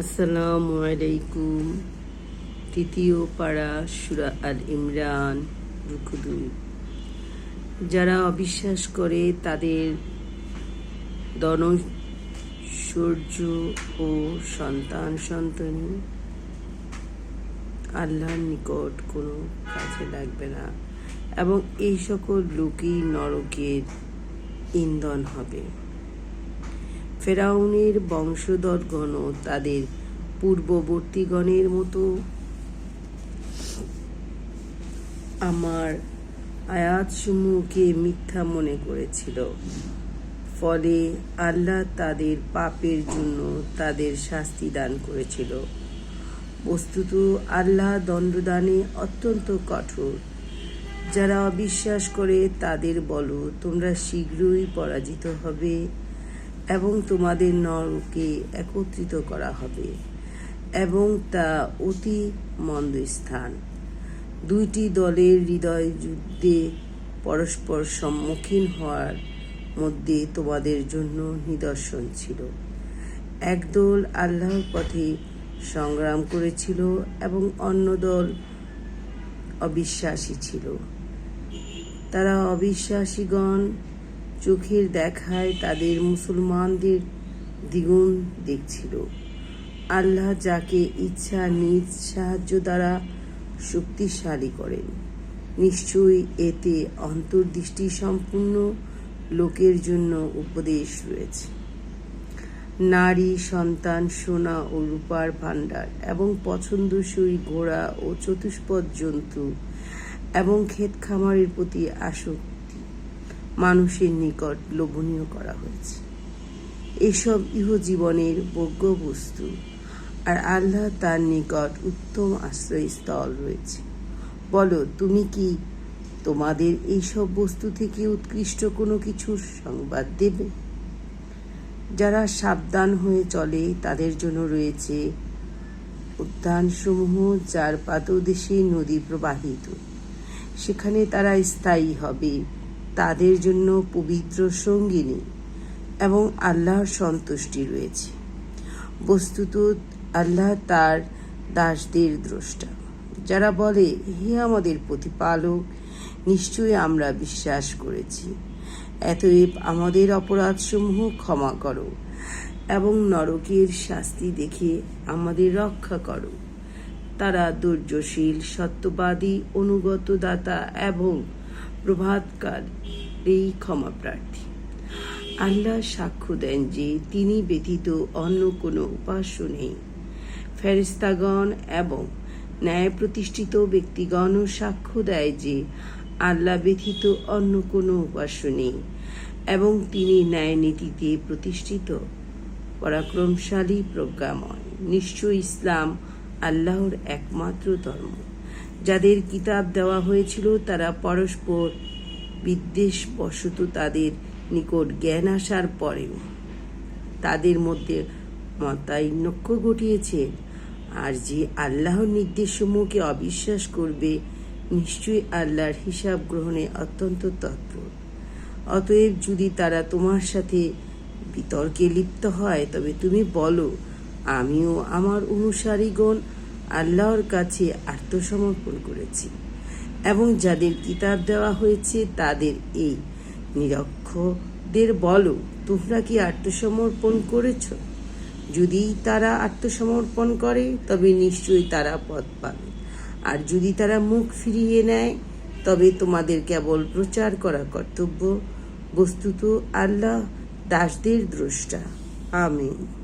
আসসালামু আলাইকুম। তৃতীয় পাড়া সুরা আল ইমরান রুকুদুই যারা অবিশ্বাস করে তাদের দনসূর্য ও সন্তান সন্তানী আল্লাহর নিকট কোনো কাজে লাগবে না এবং এই সকল লোকই নরকের ইন্ধন হবে। ফেরাউনের বংশধরগণও তাদের পূর্ববর্তীগণের মতো। আমার আয়াতসমূহকে মিথ্যা মনে করেছিল। ফলে আল্লাহ তাদের পাপের জন্য তাদের শাস্তি দান করেছিল। বস্তুত আল্লাহ দণ্ডদানে অত্যন্ত কঠোর। যারা অবিশ্বাস করে তাদের বলো, তোমরা শীঘ্রই পরাজিত হবে। এবং তোমাদের নরকে একত্রিত করা হবে এবং তা অতি মন্দ স্থান। দুইটি দলের হৃদয় যুদ্ধে পরস্পর সম্মুখীন হওয়ার মধ্যে তোমাদের জন্য নিদর্শন ছিল। একদল আল্লাহর পথে সংগ্রাম করেছিল এবং অন্য দল অবিশ্বাসী ছিল। তারা অবিশ্বাসীগণ চোখের দেখায় তাদের মুসলমানদের দ্বিগুণ দেখছিল। আল্লাহ যাকে ইচ্ছা, নিজ সাহায্য দ্বারা শক্তিশালী করেন। নিশ্চয়ই এতে অন্তর্দৃষ্টি সম্পূর্ণ লোকের জন্য উপদেশ রয়েছে। নারী, সন্তান, সোনা ও রূপার ভাণ্ডার এবং পছন্দসই ঘোড়া ও চতুষ্পদ জন্তু এবং ক্ষেত খামারের প্রতি আসক্তি মানুষের নিকট লোভনীয় করা হয়েছে। এসব ইহজীবনের ভোগ্য বস্তু আর আল্লাহ তার নিকট উত্তম আশ্রয়স্থল রয়েছে। বলো, তুমি কি তোমাদের এইসব বস্তু থেকে উৎকৃষ্ট কোনো কিছুর সংবাদ দেবে? যারা সাবধান হয়ে চলে, তাদের জন্য রয়েছে উদ্যানসমূহ যার পাদদেশে নদী প্রবাহিত। সেখানে তারা স্থায়ী হবে। তাদের জন্য পবিত্র সঙ্গিনী এবং আল্লাহর সন্তুষ্টি রয়েছে। বস্তুত আল্লাহ তার দাসদের দ্রষ্টা, যারা বলে, হে আমাদের প্রতিপালক, নিশ্চয়ই আমরা বিশ্বাস করেছি। এতএব আমাদের অপরাধসমূহ ক্ষমা করো এবং নরকের শাস্তি দেখে আমাদের রক্ষা করো। তারা ধৈর্যশীল, সত্যবাদী অনুগত দাতা এবং প্রভাতকাল, এই ক্ষমা প্রার্থী। আল্লাহ সাক্ষ্য দেন যে তিনি ব্যতীত অন্য কোনো উপাস্য নেই। ফেরিস্তাগণ এবং ন্যায় প্রতিষ্ঠিত ব্যক্তিগণও সাক্ষ্য দেয় যে আল্লাহ ব্যতীত অন্য কোনো উপাস্য নেই এবং তিনি ন্যায় নীতিতে প্রতিষ্ঠিত, পরাক্রমশালী প্রজ্ঞাময়। নিশ্চয় ইসলাম আল্লাহর একমাত্র ধর্ম। যাদের কিতাব দেওয়া হয়েছিল তারা পরস্পর বিদ্বেষ বশত তাদের নিকট জ্ঞান আসার পরেও তাদের মধ্যে মতাইনক্য ঘটিয়েছেন আর যে আল্লাহর নির্দেশ নির্দেশসমূহকে অবিশ্বাস করবে, নিশ্চয়ই আল্লাহর হিসাব গ্রহণে অত্যন্ত তৎপর। অতএব যদি তারা তোমার সাথে বিতর্কে লিপ্ত হয়, তবে তুমি বলো, আমিও আমার অনুসারীগণ আল্লাহর কাছে আত্মসমর্পণ করেছি। এবং যাদের কিতাব দেওয়া হয়েছে, তাদের এই নিরক্ষদের বলো, তোমরা কি আত্মসমর্পণ করেছ? যদি তারা আত্মসমর্পণ করে, তবে নিশ্চয়ই তারা পথ পাবে। আর যদি তারা মুখ ফিরিয়ে নেয়, তবে তোমাদের কেবল প্রচার করা কর্তব্য। বস্তুত আল্লাহ দাসদের দ্রষ্টা। আমিন।